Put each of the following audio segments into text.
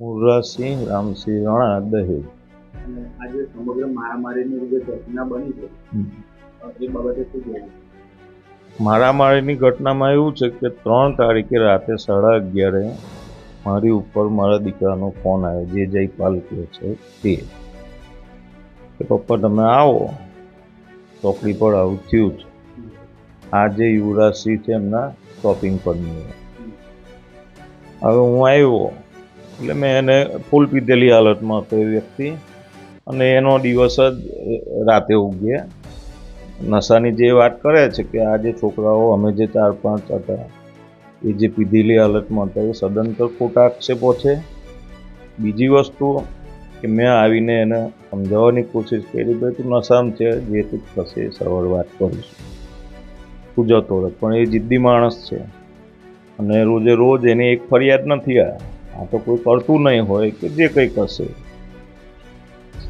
મુર્રાસિંહ રામસિંહ રણા દહેજ. અને આજે સમગ્ર મારામારીની જે ઘટના બની છે એ બાબતે શું કહેવું? મારામારીની ઘટનામાં એવું છે કે ત્રણ તારીખે રાતે સાડા અગિયારે મારી ઉપર મારા દીકરાનો ફોન આવ્યો જે જયપાલ કહે છે તે. કે પપ્પા તમે આવો. ચોકડી પર આવું થયું છે. આ જે યુવરાજસિંહ છે એમના શોપિંગ પરની હવે હું આવ્યો. એટલે મેં એને ફૂલ પીધેલી હાલતમાં હતો એ વ્યક્તિ. અને એનો દિવસ જ રાતે ઉગ્યા નશાની જે વાત કરે છે કે આ જે છોકરાઓ, અમે જે ચાર પાંચ હતા, એ જે પીધેલી હાલતમાં હતા, એ સદંતર ખોટા આક્ષેપો છે. બીજી વસ્તુ કે મેં આવીને એને સમજાવવાની કોશિશ કરી, ભાઈ, તું નશામાં છે, જે તું થશે સવાર વાત કરીશું તું જતો રહે. પણ એ જિદ્દી માણસ છે. અને રોજે રોજ એની એક ફરિયાદ નથી આ. આ તો કોઈ કરતું નહીં હોય કે જે કંઈ કરશે.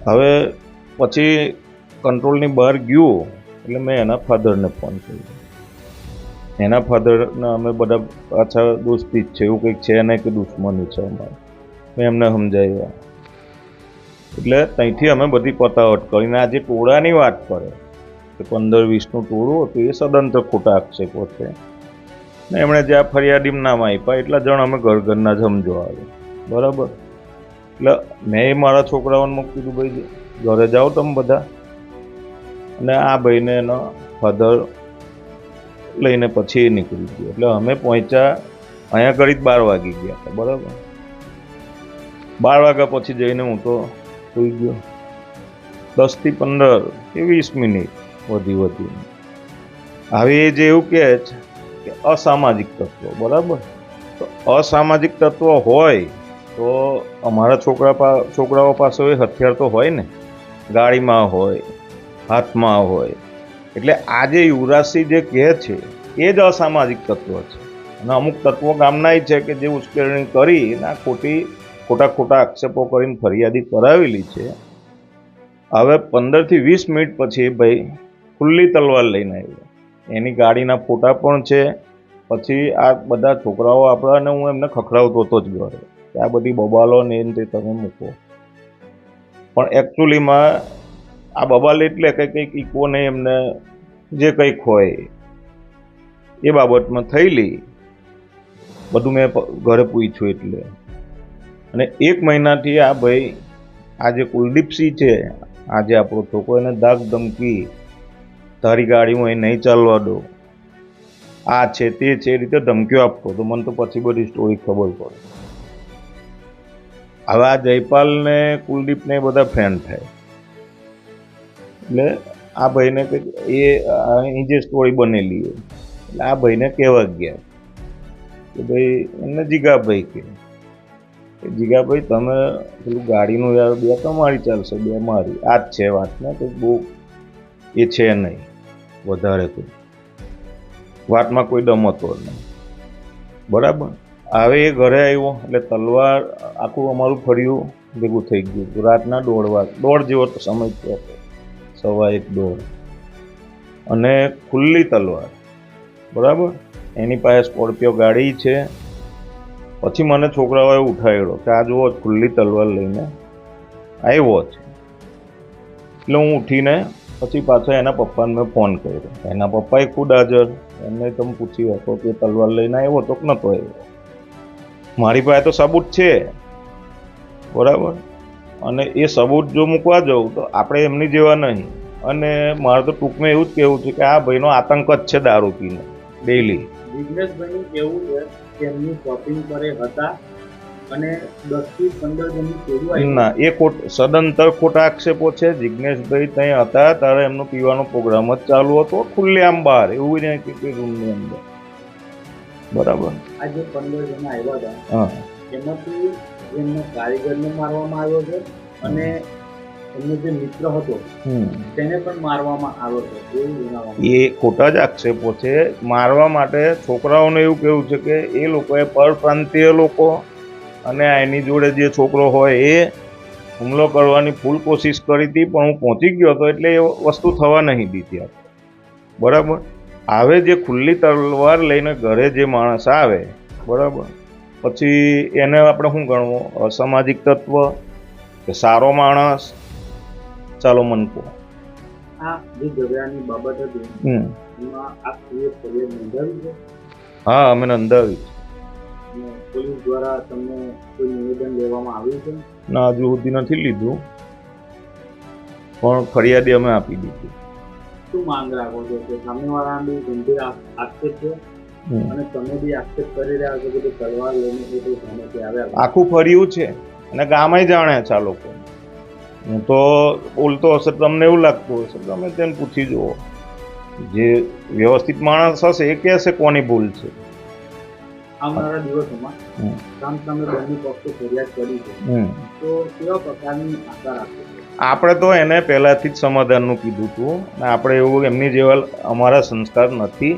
હવે પછી કંટ્રોલની બહાર ગયું એટલે મેં એના ફાધરને ફોન કર્યો. એના ફાધરને અમે બધા પાછા દોસ્તી જ છે, એવું કંઈક છે નહીં કે દુશ્મની છે અમારે. મેં એમને સમજાવ્યા. એટલે ત્યાંથી અમે બધી પતાવટ કરીને આજે ટોળાની વાત કરે. કે પંદર વીસનું ટોળું હતું, એ સદંતર ખોટા આક્ષેપો છે. ને એમણે જે આ ફરિયાદીમ નામ આપ્યા, એટલા જણ અમે ઘર ઘરના સમજો આવે. બરાબર? એટલે મેં મારા છોકરાઓને મૂકી દીધું, ભાઈ, ઘરે જાઓ તમે બધા. અને આ ભાઈને એનો ફાધર લઈને પછી નીકળી ગયો. એટલે અમે પહોંચ્યા અહીંયા ઘડી જ બાર વાગી ગયા હતા, બરાબર? બાર વાગ્યા પછી જઈને હું તો સુઈ ગયો. દસથી પંદર કે વીસ મિનિટ વધી વધી હવે એ જે એવું કહે છે કે અસામાજિક તત્વો, બરાબર? તો અસામાજિક તત્વો હોય તો અમારા છોકરા છોકરાઓ પાસે એ હથિયાર તો હોય ને. ગાડીમાં હોય, હાથમાં હોય. એટલે આ જે યુવરાજસિંહ જે કહે છે, એ જ અસામાજિક તત્વ છે. અને અમુક તત્વો ગામનાય છે કે જે ઉશ્કેરણી કરી આ ખોટી, ખોટા ખોટા આક્ષેપો કરીને ફરિયાદી કરાવેલી છે. હવે પંદરથી વીસ મિનિટ પછી ભાઈ ખુલ્લી તલવાર લઈને આવ્યો. એની ગાડીના ફોટા પણ છે. પછી આ બધા છોકરાઓ આપણા અને હું એમને ખખડાવતો હતો જ ઘરે. કે આ બધી બબાલો ને એને તે તમે મૂકો. પણ એકચ્યુઅલીમાં આ બબાલ એટલે કંઈ કંઈક ઈકો નહીં એમને જે કંઈક હોય એ બાબતમાં થયેલી. બધું મેં ઘરે પૂછ્યું એટલે. અને એક મહિનાથી આ ભાઈ, આ જે કુલદીપસિંહ છે, આજે આપણો છોકરો એને ધાક ધમકી તારી ગાડીમાં અહીં નહીં ચાલવા દો આ છે તે છે, એ રીતે ધમકીઓ આપતો તો મને તો પછી બધી સ્ટોરી ખબર પડે. હવે આ જયપાલને, કુલદીપને બધા ફ્રેન્ડ થાય. એટલે આ ભાઈને કંઈક એ અહીં જે સ્ટોરી બનેલી હોય, એટલે આ ભાઈને કહેવા ગયા કે ભાઈ, એમને જીગાભાઈ કે જીગાભાઈ, તમે પેલું ગાડીનું યાર બે તમારી ચાલશે, બે મારી. આ જ છે વાત ને કંઈક બહુ એ છે નહીં. વધારે તો વાતમાં કોઈ દમતો નહીં. બરાબર? હવે એ ઘરે આવ્યો, એટલે તલવાર આખું અમારું ફર્યું ભેગું થઈ ગયું રાતના દોઢ વાગ, દોઢ જેવો તો સમય થયો હતો. સવા એક દોઢ. અને ખુલ્લી તલવાર. બરાબર? એની પાસે સ્કોર્પિયો ગાડી છે. પછી મને છોકરાઓએ ઉઠાડ્યો કે આ જુઓ, ખુલ્લી તલવાર લઈને આવ્યો છે. એટલે હું ઉઠીને પછી પાછો એના પપ્પાને મેં ફોન કર્યો. એના પપ્પાએ ખુદ હાજર. એમને તમે પૂછ્યું હતો કે તલવાર લઈને આવ્યો તો કે નહોતો આવ્યો. મારી પાસે તો સબૂત છે. બરાબર? અને એ સબૂત જો મૂકવા જાઉં તો આપણે એમની જેવા નહીં. અને મારે તો ટૂંકમાં એવું જ કહેવું છે કે આ ભાઈનો આતંક જ છે દારૂ પીને ડેઈલી જિગ્નેશભાઈનું કેવું છે કે એમની શોપિંગ કરે હતા અને દસથી પંદર જણની ટોળું ના એ ખોટ સદંતર ખોટા આક્ષેપો છે. જિજ્ઞેશભાઈ ત્યાં હતા ત્યારે એમનો પીવાનો પ્રોગ્રામ જ ચાલુ હતો. ખુલ્લે આમ બહાર એવું નહીં કે રૂમની અંદર. બરાબર? આ જે પંદર જણ આવ્યા હતા. હા. એમાંથી એમનો કારીગરને મારવામાં આવ્યો છે અને એમનો જે મિત્ર હતો તેને પણ મારવામાં આવ્યો છે. એ ખોટા જ આક્ષેપો છે. મારવા માટે છોકરાઓને એવું કેવું છે કે એ લોકોએ પરપ્રાંતીય લોકો અને એની જોડે જે છોકરો હોય એ હુમલો કરવાની ફૂલ કોશિશ કરી હતી પણ હું પહોંચી ગયો હતો એટલે એ વસ્તુ થવા નહીં દીધી આપણે બરાબર? આવે જે ખુલ્લી તલવાર લઈને ઘરે જે માણસ આવે બરાબર? પછી એને આપણે શું ગણવું? અસામાજિક તત્વ? કે સારો માણસ? ચાલો મન કહો. હા અમે નોંધાવી છે. પોલીસ દ્વારા તમને કોઈ નિવેદન લેવામાં આવ્યું છે? ના હજુ સુધી નથી લીધું. પણ ફરિયાદી અમે આપી દીધી. શું માંગ રાખો છો? કે સામેવાળા બી ગંભીર આક્ષેપ છે? અને તમે બી આક્ષેપ કરી રહ્યા છો કે તલવાર લઈને તે સામેથી આવ્યા આખું ફર્યું છે. અને ગામે જાણે છે આ લોકો. હું તો બોલતો હશે તમને એવું લાગતું હશે. તમે તેને પૂછી જુઓ. જે વ્યવસ્થિત માણસ હશે એ કહેશે કોની ભૂલ છે. આવનારા દિવસોમાં. સામ સામે બંને પક્ષો ફરિયાદ કરી છે. તો કેવા પ્રકારની આશા રાખે આપણે તો એને પહેલાંથી જ સમાધાનનું કીધું હતું. આપણે એવું એમની જેવા અમારા સંસ્કાર નથી.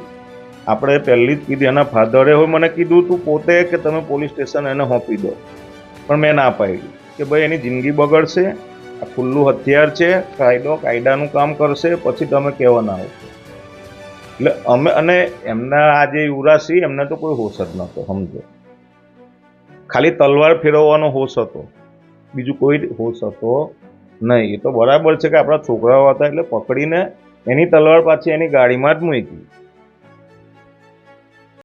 આપણે પહેલી જ કીધું એના ફાધરે હોય મને કીધું હતું પોતે કે તમે પોલીસ સ્ટેશન એને સોંપી દો. પણ મેં ના પાડી કે ભાઈ એની જિંદગી બગડશે આ ખુલ્લું હથિયાર છે કાયદો કાયદાનું કામ કરશે પછી તમે કહેવા ના આવો એટલે અમે, અને એમના આ જે યુવરાજસિંહ એમને તો કોઈ હોશ જ નહોતો, સમજો. ખાલી તલવાર ફેરવવાનો હોશ હતો. બીજું કોઈ હોશ હતો નહીં. એ તો બરાબર છે કે આપણા છોકરાઓ હતા એટલે પકડીને એની તલવાર પાછી એની ગાડીમાં જ મૂકી.